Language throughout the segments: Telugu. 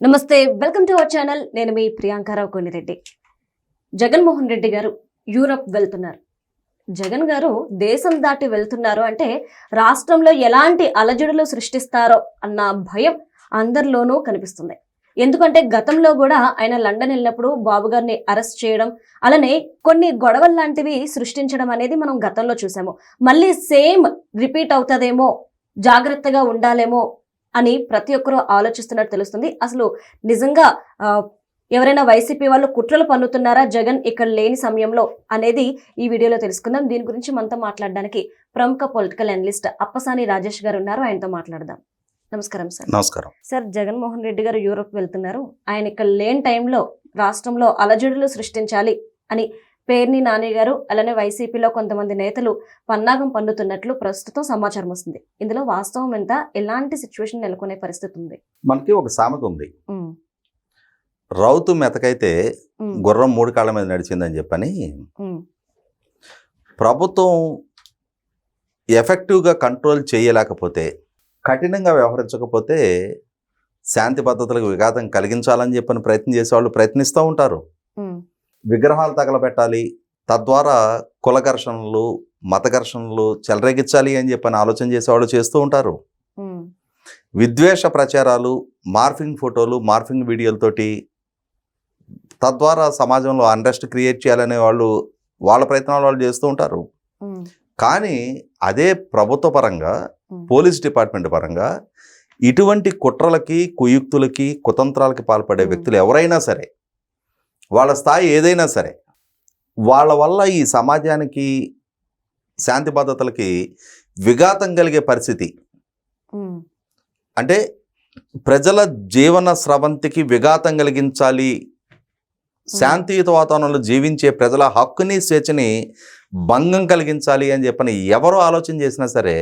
నమస్తే వెల్కమ్ టు అవర్ ఛానల్. నేను మీ ప్రియాంకారావు కోనిరెడ్డి. జగన్మోహన్ రెడ్డి గారు యూరప్ వెళ్తున్నారు. జగన్ గారు దేశం దాటి వెళ్తున్నారు అంటే రాష్ట్రంలో ఎలాంటి అలజడులు సృష్టిస్తారో అన్న భయం అందరిలోనూ కనిపిస్తుంది. ఎందుకంటే గతంలో కూడా ఆయన లండన్ వెళ్ళినప్పుడు బాబు గారిని అరెస్ట్ చేయడం అలానే కొన్ని గొడవలు లాంటివి సృష్టించడం అనేది మనం గతంలో చూసాము. మళ్ళీ సేమ్ రిపీట్ అవుతుందేమో జాగ్రత్తగా ఉండాలేమో అని ప్రతి ఒక్కరూ ఆలోచిస్తున్నట్టు తెలుస్తుంది. అసలు నిజంగా ఎవరైనా వైసీపీ వాళ్ళు కుట్రలు పన్నుతున్నారా జగన్ ఇక్కడ లేని సమయంలో అనేది ఈ వీడియోలో తెలుసుకుందాం. దీని గురించి మనతో మాట్లాడడానికి ప్రముఖ పొలిటికల్ అనలిస్ట్ అప్పసాని రాజేష్ గారు ఉన్నారు. ఆయనతో మాట్లాడదాం. నమస్కారం సార్. నమస్కారం. సార్ జగన్మోహన్ రెడ్డి గారు యూరోప్ వెళ్తున్నారు. ఆయన ఇక్కడ లేని టైంలో రాష్ట్రంలో అలజడులు సృష్టించాలి అని పేర్ని నాని గారు అలానే వైసీపీలో కొంతమంది నేతలు పన్నాగం పన్నుతున్నట్లు ప్రస్తుతం సమాచారం వస్తుంది. ఇందులో వాస్తవం ఎంత? ఎలాంటి సిచ్యువేషన్ నెలకొనే పరిస్థితి ఉంది? మనకి ఒక సామెత ఉంది. రౌతు మెతకైతే గుర్రం మూడు కాళ్ళ మీద నడిచిందని చెప్పని ప్రభుత్వం ఎఫెక్టివ్గా కంట్రోల్ చేయలేకపోతే కఠినంగా వ్యవహరించకపోతే శాంతి భద్రతలకు విఘాతం కలిగించాలని చెప్పని ప్రయత్నం చేసేవాళ్ళు ప్రయత్నిస్తూ ఉంటారు. విగ్రహాలు తగలబెట్టాలి తద్వారా కుల ఘర్షణలు మత ఘర్షణలు చెలరేగించాలి అని చెప్పని ఆలోచన చేసేవాళ్ళు చేస్తూ ఉంటారు. విద్వేష ప్రచారాలు మార్ఫింగ్ ఫోటోలు మార్ఫింగ్ వీడియోలతోటి తద్వారా సమాజంలో అన్రెస్ట్ క్రియేట్ చేయాలనే వాళ్ళు వాళ్ళ ప్రయత్నాలు వాళ్ళు చేస్తూ ఉంటారు. కానీ అదే ప్రభుత్వ పరంగా పోలీస్ డిపార్ట్మెంట్ పరంగా ఇటువంటి కుట్రలకి కుయుక్తులకి కుతంత్రాలకి పాల్పడే. వ్యక్తులు ఎవరైనా సరే వాళ్ళ స్థాయి ఏదైనా సరే వాళ్ళ వల్ల ఈ సమాజానికి శాంతి భద్రతలకి విఘాతం కలిగే పరిస్థితి. అంటే ప్రజల జీవన స్రవంతికి విఘాతం కలిగించాలి. శాంతియుత వాతావరణంలో జీవించే ప్రజల హక్కుని స్వేచ్ఛని భంగం కలిగించాలి అని చెప్పని ఎవరు ఆలోచన చేసినా సరే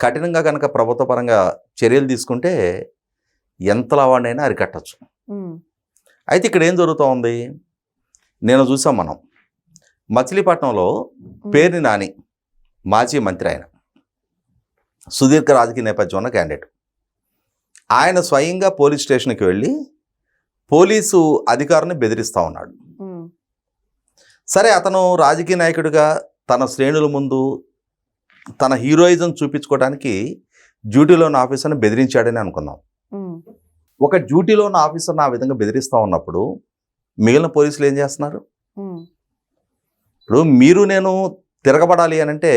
కఠినంగా కనుక ప్రభుత్వ పరంగా చర్యలు తీసుకుంటే ఎంతలా వాడినైనా అరికట్టచ్చు. అయితే ఇక్కడ ఏం జరుగుతూ ఉంది? నేను చూసాం మనం. మచిలీపట్నంలో పేరుని నాని మాజీ మంత్రి ఆయన. సుదీర్ఘ రాజకీయ నేపథ్యం ఉన్న క్యాండిడేట్ ఆయన స్వయంగా పోలీస్ స్టేషన్కి వెళ్ళి పోలీసు అధికారుని బెదిరిస్తూ ఉన్నాడు. సరే అతను రాజకీయ నాయకుడిగా తన శ్రేణుల ముందు తన హీరోయిజం చూపించుకోవడానికి డ్యూటీలో ఉన్న ఆఫీసర్ని బెదిరించాడని అనుకుందాం. ఒక డ్యూటీలో ఉన్న ఆఫీసర్ని ఆ విధంగా బెదిరిస్తూ ఉన్నప్పుడు మిగిలిన పోలీసులు ఏం చేస్తున్నారు? ఇప్పుడు మీరు నేను తిరగబడాలి అని అంటే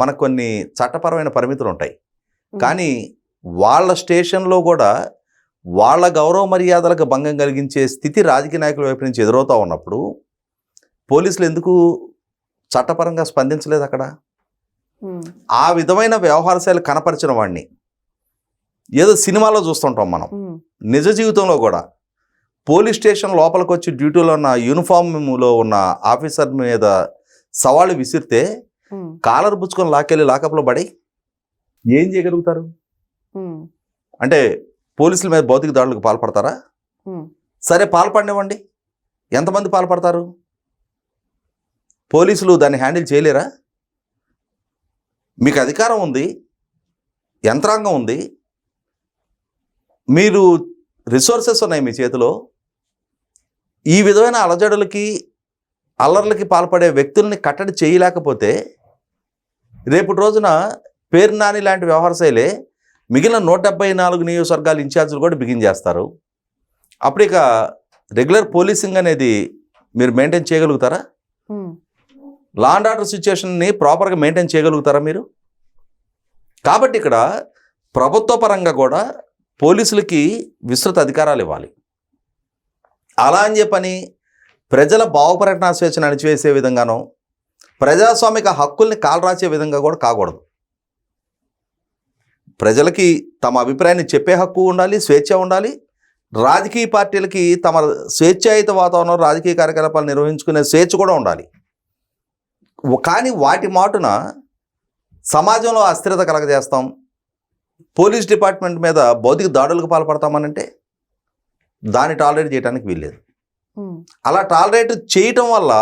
మనకు కొన్ని చట్టపరమైన పరిమితులు ఉంటాయి. కానీ వాళ్ళ స్టేషన్లో కూడా వాళ్ళ గౌరవ మర్యాదలకు భంగం కలిగించే స్థితి రాజకీయ నాయకుల వైపు నుంచి ఎదురవుతూ ఉన్నప్పుడు పోలీసులు ఎందుకు చట్టపరంగా స్పందించలేదు అక్కడ? ఆ విధమైన వ్యవహార శైలి కనపరిచిన వాడిని ఏదో సినిమాలో చూస్తుంటాం మనం. నిజ జీవితంలో కూడా పోలీస్ స్టేషన్ లోపలికి వచ్చి డ్యూటీలో ఉన్న యూనిఫామ్లో ఉన్న ఆఫీసర్ మీద సవాళ్ళు విసిరితే కాలర్ పుచ్చుకొని లాకెళ్ళి లాకప్లో పడి ఏం చేయగలుగుతారు? అంటే పోలీసుల మీద భౌతిక దాడులకు పాల్పడతారా? సరే పాల్పడినివ్వండి. ఎంతమంది పాల్పడతారు? పోలీసులు దాన్ని హ్యాండిల్ చేయలేరా? మీకు అధికారం ఉంది యంత్రాంగం ఉంది మీరు రిసోర్సెస్ ఉన్నాయి మీ చేతిలో. ఈ విధమైన అలజడులకి అల్లర్లకి పాల్పడే వ్యక్తుల్ని కట్టడి చేయలేకపోతే రేపు రోజున పేరు నాని లాంటి వ్యవహార శైలే మిగిలిన నూట డెబ్బై నాలుగు నియోజకవర్గాల ఇన్ఛార్జీలు కూడా బిగిన్ చేస్తారు. అప్పుడు ఇక రెగ్యులర్ పోలీసింగ్ అనేది మీరు మెయింటైన్ చేయగలుగుతారా? లా అండ్ ఆర్డర్ సిచ్యుయేషన్ని ప్రాపర్గా మెయింటైన్ చేయగలుగుతారా మీరు? కాబట్టి ఇక్కడ ప్రభుత్వ పరంగా కూడా పోలీసులకి విస్తృత అధికారాలు ఇవ్వాలి. అలా అని చెప్పని ప్రజల భావపర్యటన స్వేచ్ఛను అణిచివేసే విధంగానో ప్రజాస్వామిక హక్కుల్ని కాలరాచే విధంగా కూడా కాకూడదు. ప్రజలకి తమ అభిప్రాయాన్ని చెప్పే హక్కు ఉండాలి స్వేచ్ఛ ఉండాలి. రాజకీయ పార్టీలకి తమ స్వేచ్ఛాయుత వాతావరణం రాజకీయ కార్యకలాపాలు నిర్వహించుకునే స్వేచ్ఛ కూడా ఉండాలి. కానీ వాటి మాటున సమాజంలో అస్థిరత కలగజేస్తాం. పోలీస్ డిపార్ట్మెంట్ మీద భౌతిక దాడులకు పాల్పడతామనంటే దాన్ని టాలరేట్ చేయడానికి వీల్లేదు. అలా టాలరేట్ చేయటం వల్ల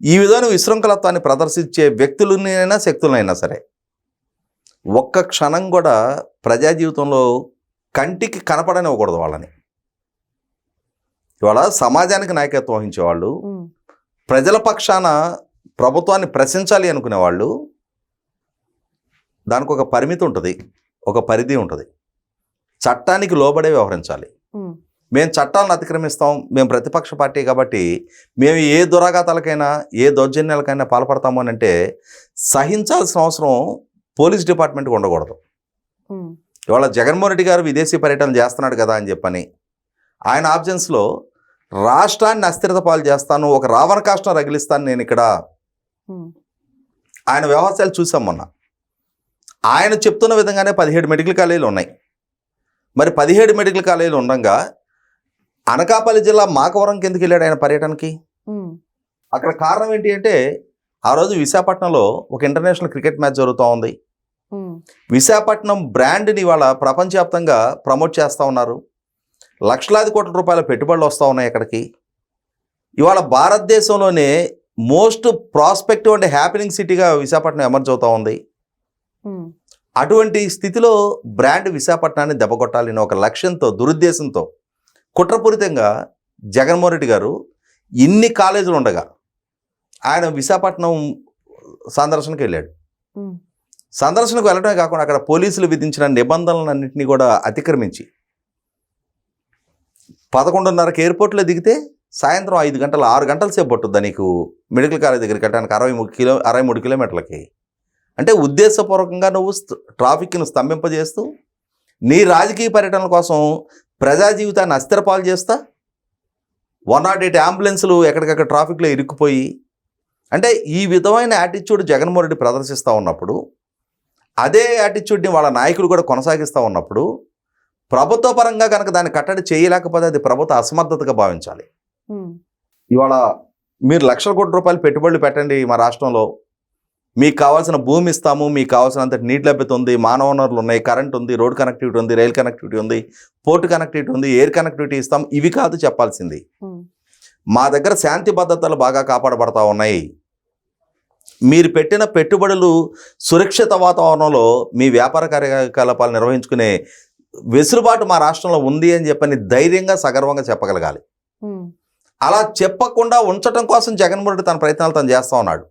ఈ విధమైన విశృంఖలత్వాన్ని ప్రదర్శించే వ్యక్తులనైనా శక్తులనైనా సరే ఒక్క క్షణం కూడా ప్రజా జీవితంలో కంటికి కనపడనివ్వకూడదు వాళ్ళని. ఇవాళ సమాజానికి నాయకత్వం వహించేవాళ్ళు ప్రజల పక్షాన ప్రభుత్వాన్ని ప్రశ్నించాలి అనుకునే వాళ్ళు దానికి ఒక పరిమితి ఉంటుంది. ఒక పరిధి ఉంటుంది. చట్టానికి లోబడే వ్యవహరించాలి. మేము చట్టాలను అతిక్రమిస్తాం మేము ప్రతిపక్ష పార్టీ కాబట్టి మేము ఏ దురాఘాతాలకైనా ఏ దౌర్జన్యాలకైనా పాల్పడతాము అని అంటే సహించాల్సిన అవసరం పోలీస్ డిపార్ట్మెంట్కి ఉండకూడదు. ఇవాళ జగన్మోహన్ రెడ్డి గారు విదేశీ పర్యటన చేస్తున్నాడు కదా అని చెప్పని ఆయన ఆబ్జెన్స్లో రాష్ట్రాన్ని అస్థిరత పాలు చేస్తాను ఒక రావణ కాష్టం రగిలిస్తాను నేను ఇక్కడ. ఆయన వ్యవస్థలు చూసాం మొన్న. ఆయన చెప్తున్న విధంగానే పదిహేడు మెడికల్ కాలేజీలు ఉన్నాయి. మరి పదిహేడు మెడికల్ కాలేజీలు ఉండగా అనకాపల్లి జిల్లా మాకవరంకి ఎందుకు వెళ్ళాడు ఆయన పర్యటనకి. అక్కడ కారణం ఏంటి అంటే ఆ రోజు విశాఖపట్నంలో ఒక ఇంటర్నేషనల్ క్రికెట్ మ్యాచ్ జరుగుతూ ఉంది. విశాఖపట్నం బ్రాండ్ని ఇవాళ ప్రపంచవ్యాప్తంగా ప్రమోట్ చేస్తూ ఉన్నారు. లక్షలాది కోట్ల రూపాయల పెట్టుబడులు వస్తూ ఉన్నాయి అక్కడికి. ఇవాళ భారతదేశంలోనే మోస్ట్ ప్రాస్పెక్టివ్ అంటే హ్యాపీనింగ్ సిటీగా విశాఖపట్నం ఎమర్జ్ అవుతూ ఉంది. అటువంటి స్థితిలో బ్రాండ్ విశాఖపట్నాన్ని దెబ్బకొట్టాలని ఒక లక్ష్యంతో దురుద్దేశంతో కుట్రపూరితంగా జగన్మోహన్ రెడ్డి గారు ఇన్ని కాలేజీలు ఉండగా ఆయన విశాఖపట్నం సందర్శనకు వెళ్ళాడు. సందర్శనకు వెళ్ళడమే కాకుండా అక్కడ పోలీసులు విధించిన నిబంధనలన్నింటినీ కూడా అతిక్రమించి పదకొండున్నరకు ఎయిర్పోర్ట్లో దిగితే సాయంత్రం ఐదు గంటల ఆరు గంటల సేపు పట్టుద్దా నీకు? మెడికల్ కాలేజ్ దగ్గరికి వెళ్ళడానికి అరవై మూడు కిలో అరవై మూడు కిలోమీటర్లకి? అంటే ఉద్దేశపూర్వకంగా నువ్వు ట్రాఫిక్ను స్తంభింపజేస్తూ నీ రాజకీయ పర్యటనల కోసం ప్రజా జీవితాన్ని అస్థిరపాలు చేస్తా. వన్ నాట్ ఎయిట్ అంబులెన్సులు ఎక్కడికక్కడ ట్రాఫిక్లో ఇరుక్కుపోయి అంటే ఈ విధమైన యాటిట్యూడ్ జగన్మోహన్ రెడ్డి ప్రదర్శిస్తూ ఉన్నప్పుడు అదే యాటిట్యూడ్ని వాళ్ళ నాయకులు కూడా కొనసాగిస్తూ ఉన్నప్పుడు ప్రభుత్వ పరంగా కనుక దాన్ని కట్టడి చేయలేకపోతే అది ప్రభుత్వ అసమర్థతగా భావించాలి. ఇవాళ మీరు లక్షల కోట్ల రూపాయలు పెట్టుబడులు పెట్టండి మా రాష్ట్రంలో మీకు కావాల్సిన భూమి ఇస్తాము మీకు కావాల్సినంత నీటి లభ్యత ఉంది మానవ వనరులు ఉన్నాయి కరెంట్ ఉంది రోడ్ కనెక్టివిటీ ఉంది రైల్ కనెక్టివిటీ ఉంది పోర్ట్ కనెక్టివిటీ ఉంది ఎయిర్ కనెక్టివిటీ ఇస్తాం ఇవి కాదు చెప్పాల్సింది. ఉమ్, మా దగ్గర శాంతి భద్రతలు బాగా కాపాడబడతా ఉన్నాయి. మీరు పెట్టిన పెట్టుబడులు సురక్షిత వాతావరణంలో మీ వ్యాపార కార్యకలాపాలు నిర్వహించుకునే వెసులుబాటు మా రాష్ట్రంలో ఉంది అని చెప్పని ధైర్యంగా సగర్వంగా చెప్పగలగాలి. ఉమ్, అలా చెప్పకుండా ఉంచటం కోసం జగన్మోహన్ రెడ్డి తన ప్రయత్నాలు తను చేస్తూ ఉన్నాడు.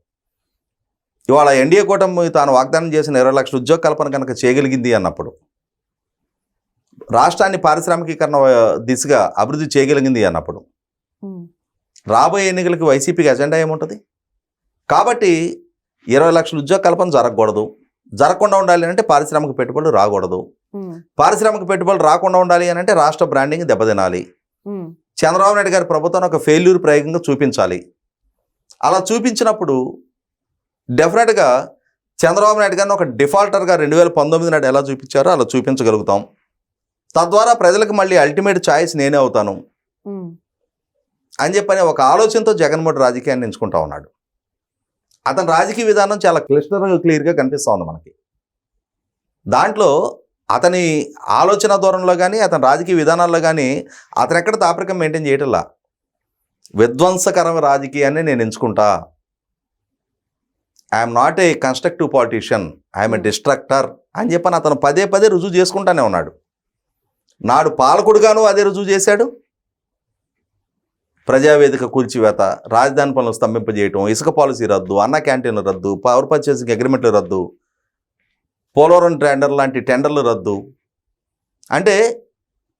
ఇవాళ ఎన్డీఏ కూటమి తాను వాగ్దానం చేసిన ఇరవై లక్షల ఉద్యోగ కల్పన కనుక చేయగలిగింది అన్నప్పుడు రాష్ట్రాన్ని పారిశ్రామికీకరణ దిశగా అభివృద్ధి చేయగలిగింది అన్నప్పుడు రాబోయే ఎన్నికలకి వైసీపీకి ఎజెండా ఏముంటుంది? కాబట్టి ఇరవై లక్షల ఉద్యోగ కల్పన జరగకూడదు. జరగకుండా ఉండాలి అంటే పారిశ్రామిక పెట్టుబడులు రాకూడదు. పారిశ్రామిక పెట్టుబడులు రాకుండా ఉండాలి అని అంటే రాష్ట్ర బ్రాండింగ్ దెబ్బతినాలి. చంద్రబాబు నాయుడు గారి ప్రభుత్వాన్ని ఒక ఫెయిల్యూర్ ప్రయోగంగా చూపించాలి. అలా చూపించినప్పుడు డెఫినెట్గా చంద్రబాబు నాయుడు గారిని ఒక డిఫాల్టర్గా రెండు వేల పంతొమ్మిది నాడు ఎలా చూపించారో అలా చూపించగలుగుతాం. తద్వారా ప్రజలకు మళ్ళీ అల్టిమేట్ ఛాయిస్ నేనే అవుతాను. అని చెప్పని ఒక ఆలోచనతో జగన్మోహన్ రాజకీయాన్ని ఎంచుకుంటా ఉన్నాడు. అతని రాజకీయ విధానం చాలా క్లిస్టర్ క్లియర్గా కనిపిస్తూ ఉంది మనకి. దాంట్లో అతని ఆలోచన ధోరణిలో కానీ అతని రాజకీయ విధానాల్లో కానీ అతను ఎక్కడ తాపరికం మెయింటైన్ చేయటంలా? విధ్వంసకర రాజకీయాన్ని నేను ఎంచుకుంటా. I'm not a constructive politician I'm a destructor అని చెప్పని అతను పదే పదే రుజువు చేసుకుంటానే ఉన్నాడు. నాడు పాలకుడుగాను అదే రుజువు చేశాడు. ప్రజావేదిక కూల్చివేత రాజధాని పనులు స్తంభింపజేయటం ఇసుక పాలసీ రద్దు అన్న క్యాంటీన్ రద్దు పవర్ పర్చేసింగ్ అగ్రిమెంట్లు రద్దు పోలవరం టెండర్ లాంటి టెండర్లు రద్దు. అంటే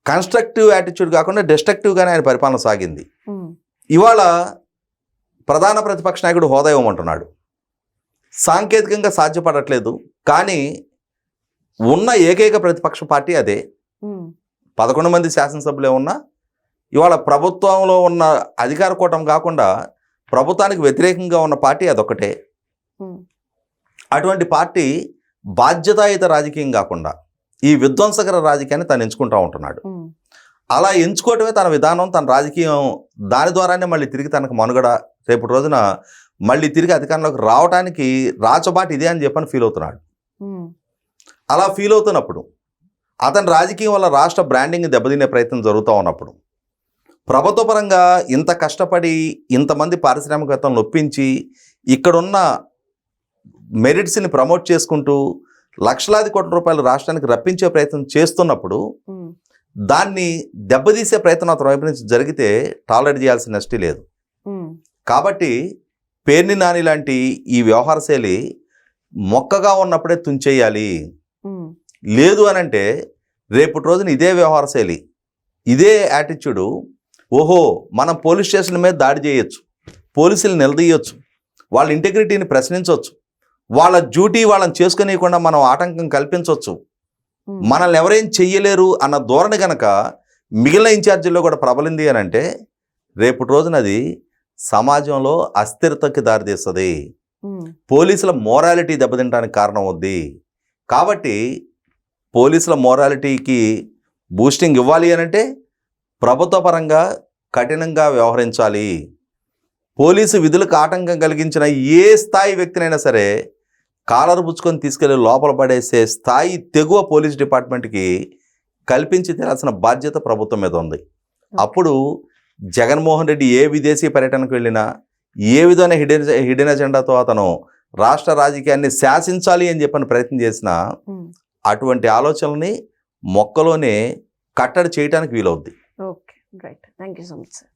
కన్స్ట్రక్టివ్ యాటిట్యూడ్ కాకుండా డిస్ట్రక్టివ్గానే ఆయన పరిపాలన సాగింది. ఉమ్, ఇవాళ ప్రధాన ప్రతిపక్ష నాయకుడు హోదా ఇవ్వమంటున్నాడు. సాంకేతికంగా సాధ్యపడట్లేదు. కానీ ఉన్న ఏకైక ప్రతిపక్ష పార్టీ అదే. పదకొండు మంది శాసనసభ్యులే ఉన్నా ఇవాళ ప్రభుత్వంలో ఉన్న అధికార కూటమి కాకుండా ప్రభుత్వానికి వ్యతిరేకంగా ఉన్న పార్టీ అదొకటే అటువంటి పార్టీ బాధ్యతాయుత రాజకీయం కాకుండా ఈ విధ్వంసకర రాజకీయాన్ని తను ఎంచుకుంటూ ఉంటున్నాడు. అలా ఎంచుకోవటమే తన విధానం తన రాజకీయం దాని ద్వారానే మళ్ళీ తిరిగి తనకు మనుగడ రేపటి రోజున మళ్ళీ తిరిగి అధికారంలోకి రావడానికి రాచబాటు ఇదే అని చెప్పని ఫీల్ అవుతున్నాడు. అలా ఫీల్ అవుతున్నప్పుడు అతని రాజకీయం వల్ల రాష్ట్ర బ్రాండింగ్ దెబ్బతినే ప్రయత్నం జరుగుతూ ఉన్నప్పుడు ప్రభుత్వ పరంగా ఇంత కష్టపడి ఇంతమంది పారిశ్రామికవేత్తలను ఒప్పించి ఇక్కడున్న మెరిట్స్ని ప్రమోట్ చేసుకుంటూ లక్షలాది కోట్ల రూపాయలు రాష్ట్రానికి రప్పించే ప్రయత్నం చేస్తున్నప్పుడు దాన్ని దెబ్బతీసే ప్రయత్నం అతని వైపు నుంచి జరిగితే టాలరేట్ చేయాల్సిన నష్టి లేదు. కాబట్టి పేర్ని నాని లాంటి ఈ వ్యవహార శైలి మొక్కగా ఉన్నప్పుడే తుంచేయాలి. లేదు అని అంటే రేపటి రోజున ఇదే వ్యవహార శైలి ఇదే యాటిట్యూడు. ఓహో మనం పోలీస్ స్టేషన్ మీద దాడి చేయొచ్చు పోలీసులు నిలదీయొచ్చు వాళ్ళ ఇంటెగ్రిటీని ప్రశ్నించవచ్చు వాళ్ళ డ్యూటీ వాళ్ళని చేసుకునేయకుండా మనం ఆటంకం కల్పించవచ్చు మనల్ని ఎవరేం చెయ్యలేరు అన్న ధోరణి గనక మిగిలిన ఇన్ఛార్జీల్లో కూడా ప్రబలింది అని అంటే రేపటి రోజున అది సమాజంలో అస్థిరతకి దారితీస్తుంది. పోలీసుల మోరాలిటీ దెబ్బతింటానికి కారణం అవుద్ది. కాబట్టి పోలీసుల మోరాలిటీకి బూస్టింగ్ ఇవ్వాలి అని అంటే ప్రభుత్వ పరంగా కఠినంగా వ్యవహరించాలి. పోలీసు విధులకు ఆటంకం కలిగించిన ఏ స్థాయి వ్యక్తినైనా సరే కాలర్ పుచ్చుకొని తీసుకెళ్ళి లోపల పడేసే స్థాయి తెగువ పోలీస్ డిపార్ట్మెంట్కి కల్పించి తీరాల్సిన బాధ్యత ప్రభుత్వం మీద ఉంది. అప్పుడు జగన్మోహన్ రెడ్డి ఏ విదేశీ పర్యటనకు వెళ్ళినా ఏ విధమైన హిడెన్ హిడెన్ ఎజెండాతో అతను రాష్ట్ర రాజకీయాన్ని శాసించాలి అని చెప్పని ప్రయత్నం చేసినా. అటువంటి ఆలోచనల్ని మొక్కలోనే కట్టడి చేయడానికి వీలవుద్ది. Okay right thank you so much sir